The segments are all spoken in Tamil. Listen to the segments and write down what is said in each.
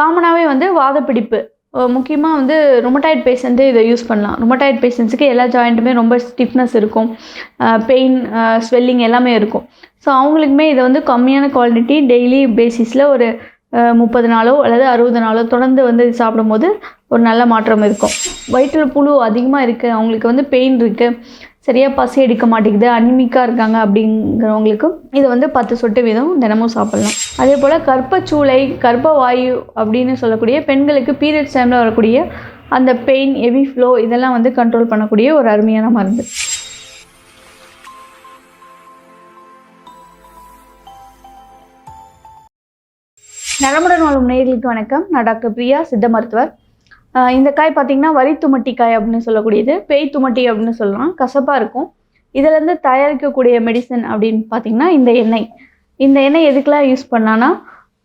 காமனாகவே வந்து வாதப்பிடிப்பு. முக்கியமாக வந்து ரொமட்டாய்ட் பேஷண்ட்டு இதை யூஸ் பண்ணலாம். ரொமட்டாய்ட் பேஷண்ட்ஸுக்கு எல்லா ஜாயிண்ட்டுமே ரொம்ப ஸ்டிஃப்னஸ் இருக்கும். பெயின் ஸ்வெல்லிங் எல்லாமே இருக்கும். ஸோ அவங்களுக்குமே இதை வந்து கம்மியான குவாலிட்டி டெய்லி பேசிஸில் ஒரு முப்பது நாளோ அல்லது அறுபது நாளோ தொடர்ந்து வந்து இது சாப்பிடும்போது ஒரு நல்ல மாற்றம் இருக்கும். வயிற்றில் புழு அதிகமாக இருக்குது அவங்களுக்கு வந்து பெயின் இருக்குது சரியாக பசி எடுக்க மாட்டேங்குது அனிமிக்காக இருக்காங்க அப்படிங்கிறவங்களுக்கு இது வந்து பத்து சொட்டு வீதம் தினமும் சாப்பிட்லாம். அதே போல் கர்ப்பச்சூளை கர்ப்பவாயு அப்படின்னு சொல்லக்கூடிய பெண்களுக்கு பீரியட்ஸ் டைமில் வரக்கூடிய அந்த பெயின் ஹெவி ஃப்ளோ இதெல்லாம் வந்து கண்ட்ரோல் பண்ணக்கூடிய ஒரு அருமையான மருந்து. நலமுடன் வாழும் நேர்களுக்கு வணக்கம். நான் டாக்டர் பிரியா சித்த மருத்துவர். இந்த காய் பார்த்தீங்கன்னா வரி துமட்டி காய் அப்படின்னு சொல்லக்கூடியது பேய் துமட்டி அப்படின்னு சொல்லலாம். கசப்பாக இருக்கும். இதிலேருந்து தயாரிக்கக்கூடிய மெடிசன் அப்படின்னு பார்த்தீங்கன்னா இந்த எண்ணெய். இந்த எண்ணெய் எதுக்கெலாம் யூஸ் பண்ணான்னா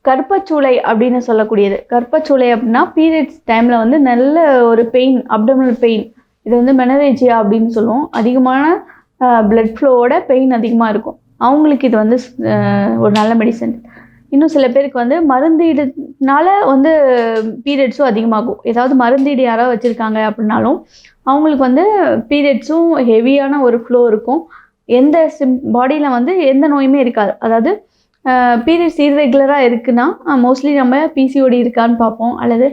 கர்ப்பச்சூளை அப்படின்னு சொல்லக்கூடியது. கற்பச்சூளை அப்படின்னா பீரியட்ஸ் டைமில் வந்து நல்ல ஒரு பெயின் அப்டமினல் பெயின் இது வந்து மெனரேஜியா அப்படின்னு சொல்லுவோம். அதிகமான பிளட் ஃப்ளோவோட பெயின் அதிகமாக இருக்கும். அவங்களுக்கு இது வந்து ஒரு நல்ல மெடிசன் இன்னும் சில பேருக்கு வந்து மருந்தீடுனால வந்து பீரியட்ஸும் அதிகமாகும். ஏதாவது மருந்தீடு யாராவது வச்சுருக்காங்க அப்படின்னாலும் அவங்களுக்கு வந்து பீரியட்ஸும் ஹெவியான ஒரு ஃப்ளோ இருக்கும். எந்த சிம் பாடியில் வந்து எந்த நோயுமே இருக்காது. அதாவது பீரியட்ஸ் இர்ரெகுலராக இருக்குன்னா மோஸ்ட்லி நம்ம பிசிஓடி இருக்கான்னு பார்ப்போம். அல்லது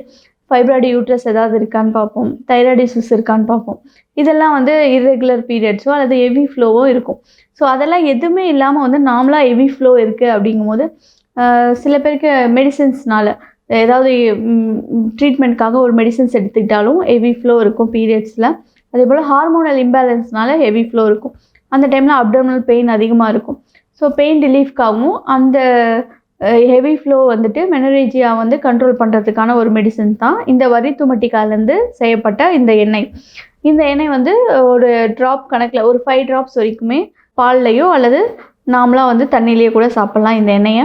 ஃபைப்ராய்டு யூட்ரஸ் ஏதாவது இருக்கான்னு பார்ப்போம். தைராய்டிசிஸ் இருக்கான்னு பார்ப்போம். இதெல்லாம் வந்து இர்ரெகுலர் பீரியட்ஸோ அல்லது ஹெவி ஃப்ளோவோ இருக்கும். ஸோ அதெல்லாம் எதுவுமே இல்லாமல் வந்து நார்மலாக ஹெவி ஃப்ளோ இருக்குது அப்படிங்கும்போது சில பேருக்கு மெடிசின்ஸ்னால ஏதாவது ட்ரீட்மெண்ட்காக ஒரு மெடிசன்ஸ் எடுத்துக்கிட்டாலும் ஹெவி ஃப்ளோ இருக்கும் பீரியட்ஸில் அதே போல் ஹார்மோனல் இம்பேலன்ஸ்னால ஹெவி ஃப்ளோ இருக்கும். அந்த டைமில் அப்டர்னல் பெயின் அதிகமாக இருக்கும். ஸோ பெயின் ரிலீஃப்காகவும் அந்த ஹெவி ஃப்ளோ வந்துட்டு மெனரேஜியா வந்து கண்ட்ரோல் பண்ணுறதுக்கான ஒரு மெடிசன் தான். இந்த வரி துமட்டிக்காலேருந்து செய்யப்பட்ட இந்த எண்ணெய். இந்த எண்ணெய் வந்து ஒரு ட்ராப் கணக்கில் ஒரு ஃபைவ் ட்ராப்ஸ் வரைக்குமே பால்லையோ அல்லது நாமளாக வந்து தண்ணியிலேயே கூட சாப்பிட்லாம் இந்த எண்ணெயை.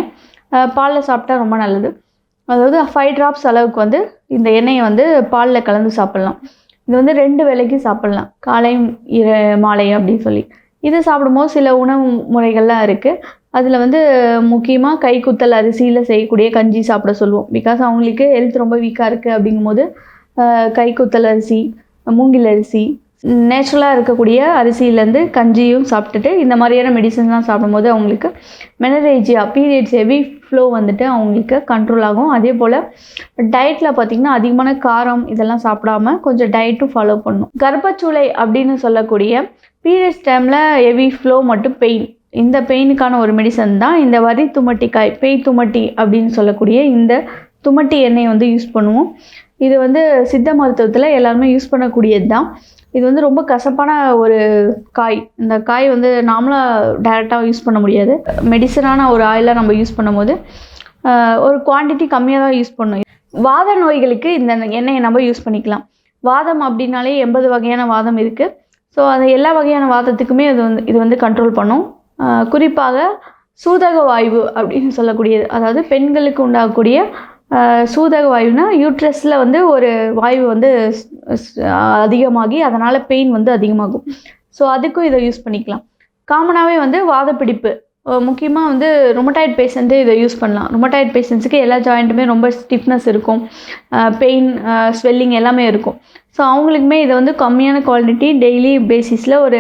பாலில் சாப்பிட்டா ரொம்ப நல்லது. அதாவது ஃபைவ் ட்ராப்ஸ் அளவுக்கு வந்து இந்த எண்ணெயை வந்து பாலில் கலந்து சாப்பிட்லாம். இது வந்து ரெண்டு வேளைக்கு சாப்பிட்லாம். காலையும் இர மாலையும் அப்படின்னு சொல்லி. இது சாப்பிடும்போது சில உணவு முறைகள்லாம் இருக்குது அதில் வந்து முக்கியமாக கைக்குத்தல் அரிசியில் செய்யக்கூடிய கஞ்சி சாப்பிட சொல்லுவோம். பிகாஸ் அவங்களுக்கு ஹெல்த் ரொம்ப வீக்காக இருக்குது அப்படிங்கும்போது கைக்குத்தல் அரிசி மூங்கில் அரிசி நேச்சுரலாக இருக்கக்கூடிய அரிசியிலேருந்து கஞ்சியும் சாப்பிட்டுட்டு இந்த மாதிரியான மெடிசன்லாம் சாப்பிடும்போது அவங்களுக்கு மெனரேஜியா பீரியட்ஸ் ஹெவி ஃப்ளோ வந்துட்டு அவங்களுக்கு கண்ட்ரோல் ஆகும். அதே போல் டயட்டில் பார்த்திங்கன்னா அதிகமான காரம் இதெல்லாம் சாப்பிடாம கொஞ்சம் டயட்டும் ஃபாலோ பண்ணணும். கர்ப்பச்சூளை அப்படின்னு சொல்லக்கூடிய பீரியட்ஸ் டைமில் ஹெவி ஃப்ளோ மட்டும் பெயின் இந்த பெயினுக்கான ஒரு மெடிசன் தான் இந்த வரி துமட்டிக்காய் பேய் துமட்டி அப்படின்னு சொல்லக்கூடிய இந்த துமட்டி எண்ணெய் வந்து யூஸ் பண்ணுவோம். இது வந்து சித்த மருத்துவத்தில் எல்லாருமே யூஸ் பண்ணக்கூடியது தான் இது வந்து ரொம்ப கசப்பான ஒரு காய். இந்த காய் வந்து நார்மலாக டைரெக்டாக யூஸ் பண்ண முடியாது. மெடிசனான ஒரு ஆயிலாக நம்ம யூஸ் பண்ணும்போது ஒரு குவான்டிட்டி கம்மியாக தான் யூஸ் பண்ணணும் வாத நோய்களுக்கு இந்த எண்ணெயை நம்ம யூஸ் பண்ணிக்கலாம். வாதம் அப்படின்னாலே எண்பது வகையான வாதம் இருக்குது ஸோ அது எல்லா வகையான வாதத்துக்குமே இது வந்து இது வந்து கண்ட்ரோல் பண்ணும். குறிப்பாக சூதக வாய்வு அப்படின்னு சொல்லக்கூடியது. அதாவது பெண்களுக்கு உண்டாகக்கூடிய சூதக வாயுனா யூட்ரஸில் வந்து ஒரு வாயு வந்து அதிகமாகி அதனால் பெயின் வந்து அதிகமாகும். ஸோ அதுக்கும் இதை யூஸ் பண்ணிக்கலாம். காமனாகவே வந்து வாதப்பிடிப்பு. முக்கியமாக வந்து ரொமட்டாய்ட் பேஷண்ட்டு இதை யூஸ் பண்ணலாம். ரொமட்டாய்ட் பேஷண்ட்ஸுக்கு எல்லா ஜாயிண்ட்டுமே ரொம்ப ஸ்டிஃப்னஸ் இருக்கும். பெயின் ஸ்வெல்லிங் எல்லாமே இருக்கும். ஸோ அவங்களுக்குமே இதை வந்து கம்மியான குவாலிட்டி டெய்லி பேசிஸில் ஒரு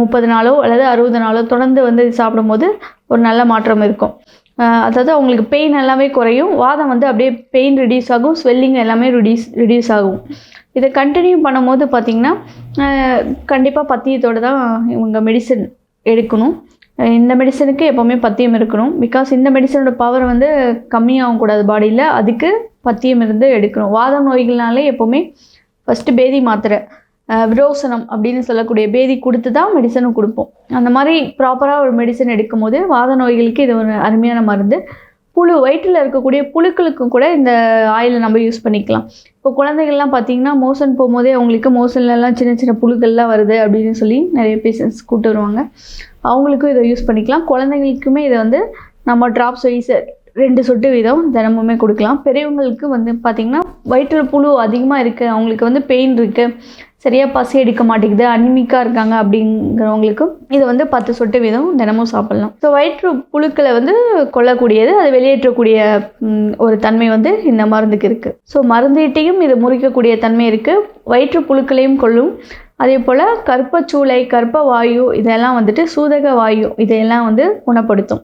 முப்பது நாளோ அல்லது அறுபது நாளோ தொடர்ந்து வந்து சாப்பிடும்போது ஒரு நல்ல மாற்றம் இருக்கும். அதாவது அவங்களுக்கு பெயின் எல்லாமே குறையும். வாதம் வந்து அப்படியே பெயின் ரிடியூஸ் ஆகும். ஸ்வெல்லிங் எல்லாமே ரிடியூஸ் ரிடியூஸ் ஆகும். இதை கண்டினியூ பண்ணும்போது பார்த்திங்கன்னா கண்டிப்பாக பத்தியத்தோடு தான் இவங்க மெடிசன் எடுக்கணும். இந்த மெடிசனுக்கு எப்போவுமே பத்தியம் இருக்கணும். பிகாஸ் இந்த மெடிசனோட பவர் வந்து கம்மியாகும் கூடாது பாடியில் அதுக்கு பத்தியம் இருந்து எடுக்கணும். வாத நோய்கள்னாலே எப்போவுமே ஃபஸ்ட்டு பேதி மாத்திரை. விரோசனம் அப்படின்னு சொல்லக்கூடிய பேதி கொடுத்து தான் மெடிசனும் கொடுப்போம். அந்த மாதிரி ப்ராப்பராக ஒரு மெடிசன் எடுக்கும் போது வாத நோய்களுக்கு இது ஒரு அருமையான மருந்து. புழு வயிற்றில் இருக்கக்கூடிய புழுக்களுக்கும் கூட இந்த ஆயிலை நம்ம யூஸ் பண்ணிக்கலாம். இப்போ குழந்தைகள்லாம் பார்த்தீங்கன்னா மோசன் போகும்போதே அவங்களுக்கு மோசன்லலாம் சின்ன சின்ன புழுக்கள்லாம் வருது அப்படின்னு சொல்லி நிறைய பேஷண்ட்ஸ் கூப்பிட்டு வருவாங்க. அவங்களுக்கும் இதை யூஸ் பண்ணிக்கலாம். குழந்தைங்களுக்குமே இதை வந்து நம்ம ட்ராப்ஸ் வைஸ் ரெண்டு சொட்டு வீதம் தினமுமே கொடுக்கலாம். பெரியவங்களுக்கு வந்து பார்த்திங்கன்னா வயிற்றில் புழு அதிகமாக இருக்குது அவங்களுக்கு வந்து பெயின் இருக்குது சரியாக பசி எடுக்க மாட்டேங்குது அனிமிக்காக இருக்காங்க அப்படிங்கிறவங்களுக்கும் இதை வந்து பத்து சொட்டு வீதம் தினமும் சாப்பிட்லாம். ஸோ வயிற்று புழுக்களை வந்து கொல்லக்கூடியது அது வெளியேற்றக்கூடிய ஒரு தன்மை வந்து இந்த மருந்துக்கு இருக்குது ஸோ மருந்தீட்டையும் இது முறிக்கக்கூடிய தன்மை இருக்குது வயிற்று புழுக்களையும் கொள்ளும் அதே போல் கற்பச்சூளை கற்ப வாயு இதெல்லாம் வந்துட்டு சூதக வாயு இதையெல்லாம் வந்து குணப்படுத்தும்.